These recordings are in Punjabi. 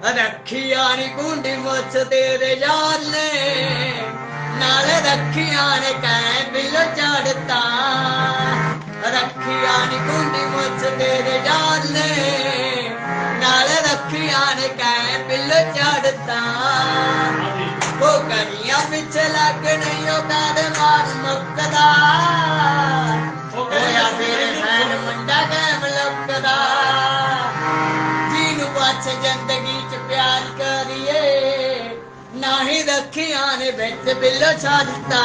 ਰੱਖੀਆਂ ਨੀ ਕੁੰਡੀ ਮੁੱਛ ਤੇਰੇ ਯਾਰ ਨੇ ਨਾਲੇ ਰੱਖੀਆਂ ਨੇ ਕੈ ਬਿਲ ਚੜਤਾ ਰੱਖੀਆਂ ਨੀ ਕੁੰਡੀ ਮੁੱਛ ਤੇਰੇ ਯਾਰ ਨੇ ਨਾਲੇ ਰੱਖੀਆਂ ਨੇ ਕੈ ਬਿਲ ਚੜਤਾ ਉਹ ਕਰੀਆਂ ਪਿੱਛੇ ਲੱਗ ਨਹੀਂ ਉਹ ਕਾਦੇ ਮਾਰ ਮੁੱਕਦਾ ਜਿਹਨੂੰ ਜ਼ਿੰਦਗੀ ਚ ਪਿਆਰ ਕਰੀਏ। ਨਾਹੀ ਰੱਖੀਆਂ ਨੇ ਵਿੱਚ ਬਿੱਲੋ ਛੱਡਤਾ।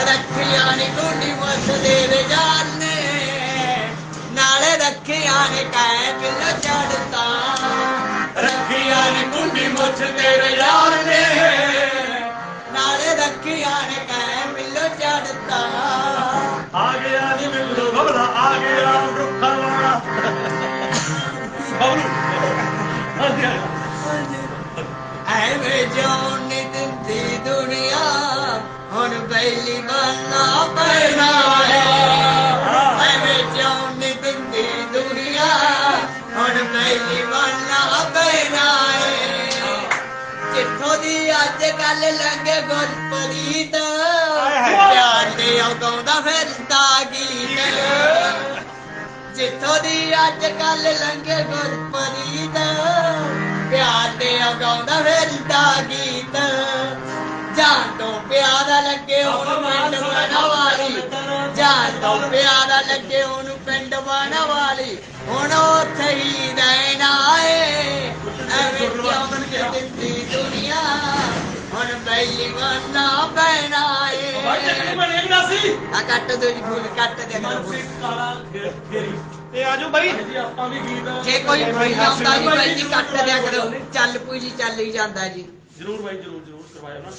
ਰੱਖੀਆਂ ਨੇ ਕੁੰਡੀ ਮੁੱਛ ਦੇਵੇ ਵਿਚਾਰ ਨੇ। ਨਾਲੇ ਰੱਖੀਆਂ ਨੇ ਕੈ ਬਿੱਲੋ ਛੱਡਤਾ। ਰੱਖੀਆਂ ਨੀ ਕੁੰਡੀ ਮੁੱਛ ਤੇਰੇ ਯਾਰ ਨੇ। ਨਾਲੇ ਰੱਖੀਆਂ ਨੇ ਕੈ ਬਿੱਲੋ ਛੱਡਤਾ। ਆ ਗਿਆ ਨੀ ਮਿੱਲੂ ਬਬਲਾ, ਆ ਗਿਆ। ਐਵੇਂ ਜਿਉਣ ਨੀ ਦਿੰਦੀ ਦੁਨੀਆ ਹੁਣ ਪਹਿਲੀ ਬੰਨਾ ਪੈਣਾ ਹੈ। ਐਵੇਂ ਜਿਉਣ ਨੀ ਦਿੰਦੀ ਦੁਨੀਆ ਹੁਣ ਪਹਿਲੀ ਬੰਨਾ ਪੈਣਾ ਹੈ। ਜਿੱਥੋਂ ਦੀ ਅੱਜ ਕੱਲ ਲੰਗੇ ਗੁਰਪ੍ਰੀਤ ਪਿਆਰ ਦੇ ਆਉਂਦਾ ਫਿਰਦਾ ਗੀਤ। ਜਿੱਥੋਂ ਦੀ ਅੱਜ ਕੱਲ ਲੰਗੇ ਗੁਰਪ੍ਰੀਤ ਪਿਆਰ ਦੇ ਗਾਉਂਦਾ ਫਿਰਦਾ ਗੀਤ। ਜਾਨ ਤੋਂ ਪਿਆਰਾ ਲੱਗੇ ਉਹਨੂੰ ਪਿੰਡ ਬਣਵਾਲੀ ਜਾਨ ਤੋਂ ਪਿਆਰਾ ਲੱਗੇ ਉਹਨੂੰ ਪਿੰਡ ਬਣਵਾਲੀ ਹੁਣ ਉੱਥੇ ਹੀ ਰਹਿਣਾ ਏ ਐਵੇਂ ਕਿਉਂ ਦਿੱਤੀ ਦੁਨੀਆ? ਹੁਣ ਏ ਬਣੇ ਗਲਾਸੀ ਆ ਕੱਟ ਦੋ ਜੀ ਫੁੱਲ ਕੱਟ ਦੇ ਮਨਸੇ ਕਾਲਾ ਫੇਰੀ ਤੇ ਆਜੋ ਬਾਈ। ਜੀ ਆਪਾਂ ਵੀ ਗੀਤ ਜੇ ਕੋਈ ਆਉਂਦਾ ਜੀ ਬਾਈ ਜੀ ਕੱਟ ਦਿਆ ਕਰੋ। ਚੱਲ ਪੂਈ ਜੀ ਚੱਲ ਹੀ ਜਾਂਦਾ ਜੀ। ਜਰੂਰ ਬਾਈ ਜਰੂਰ ਜਰੂਰ ਕਰਵਾਇਓ ਨਾ।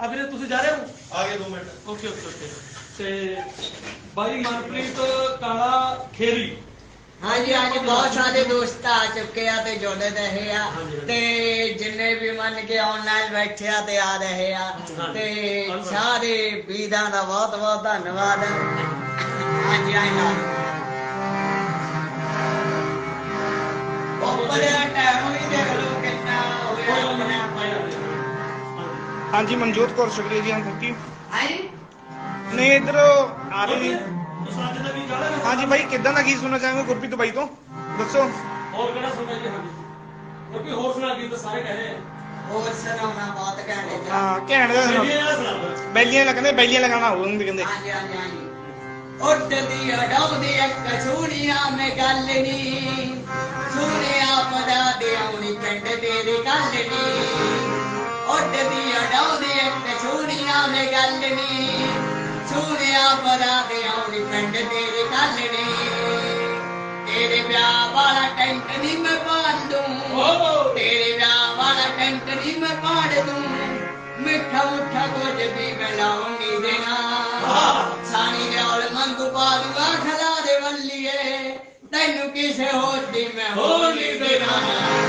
ਆ ਵੀਰੇ ਤੁਸੀਂ ਜਾ ਰਹੇ ਹੋ? ਆ ਗਏ 2 ਮਿੰਟ। Okay okay okay. ਤੇ ਬਾਈ ਮਨਪ੍ਰੀਤ ਕਾਲਾ ਖੇਰੀ। ਹਾਂਜੀ ਹਾਂਜੀ ਬਹੁਤ ਸਾਰੇ ਦੋਸਤ ਆ ਚੁੱਕੇ ਆ ਤੇ ਜੁੜੇ ਰਹੇ ਆ। ਤੇ ਜਿੰਨੇ ਵੀ ਮੰਨ ਕੇ ਆਨਲਾਈਨ ਬੈਠੇ ਆ ਤੇ ਆ ਰਹੇ ਆ। ਤੇ। ਸਾਰੇ ਵੀਰਾਂ ਦਾ ਬਹੁਤ ਬਹੁਤ ਧੰਨਵਾਦ। ਹਾਂਜੀ ਹਾਂਜੀ। ਬੜਾ ਹਾਂਜੀ ਮਨਜੋਤ ਕੌਰ ਸ਼ੁਕਰੀਆ ਜੀ ਹਾਂ ਥੈਂਕ ਯੂ ਹਾਂਜੀ ਨਹੀਂ ਇਧਰ ਆ ਰਹੀ ਸਾਡੇ ਦਾ ਵੀ ਜਾਣਾ ਹਾਂਜੀ ਬਾਈ ਕਿੱਦਾਂ ਦਾ ਗੀਤ ਸੁਣਨਾ ਚਾਹਾਂਗੇ ਗੁਰਪ੍ਰੀਤ ਬਾਈ ਤੋਂ? ਦੱਸੋ। ਹੋਰ ਕਿਹੜਾ ਜੀ? ਹਾਂਜੀ। ਕਿਉਂਕਿ ਹੋਰ ਸੁਣਾ ਗੀਤ ਸਾਰੇ ਕਹਿ ਹੋਰ ਸੁਣਾਉਣਾ ਬਹੁਤ ਘੈਂਟ ਹੈ। ਹਾਂ ਘੈਂਟ ਦਾ ਸੁਣਾ। ਬੈਲੀਆਂ ਲੱਗਦੇ ਬੈਲੀਆਂ ਲਗਾਉਣਾ ਹੋਊਗਾ ਕਹਿੰਦੇ। ਹਾਂਜੀ ਹਾਂਜੀ ਹਾਂਜੀ। ਉੱਡਦੀ ਅਡਾਉਂਦੀ ਇੱਕ ਸੂਣੀਆਂ ਮੈਂ ਗੱਲ ਨੀ। ਸੂਣਿਆ ਪਦਾ ਦੇ ਆਉਣੀ ਪਿੰਡ ਤੇਰੇ ਗੱਲ ਨੀ। ਉੱਡਦੀ ਅਡਾਉਂਦੀ ਇੱਕ ਸੂਣੀਆਂ ਮੈਂ ਗੱਲ ਨੀ। ਸੂਣਿਆ ਪਦਾ ਦੇ ਆਉਣੀ ਪਿੰਡ ਤੇਰੇ ਗੱਲ ਨੀ। ਤੇਰੇ ਵਿਆਹ ਵਾਲਾ ਟੈਂਟ ਨੀ ਮੈਂ ਪਾੜ ਦੂੰ ਤੇਰੇ ਵਿਆਹ ਵਾਲਾ ਟੈਂਟ ਨੀ ਮੈਂ ਪਾੜ ਦੂੰ ਮਿੱਠਾ ਮੁੱਠਾ ਕੁਝ ਵੀ ਮੈਂ ਦੇਣਾ। ਸਾਣੀ ਦੇ ਔਲ ਮੰਗੂ ਪਾਦੂਗਾ ਖਲਾ ਦੇ ਵੱਲੀਏ। ਤੈਨੂੰ ਕਿਸੇ ਹੋਰ ਦੀ ਮੈਂ ਹੋਰ ਨਹੀਂ ਦੇਣਾ।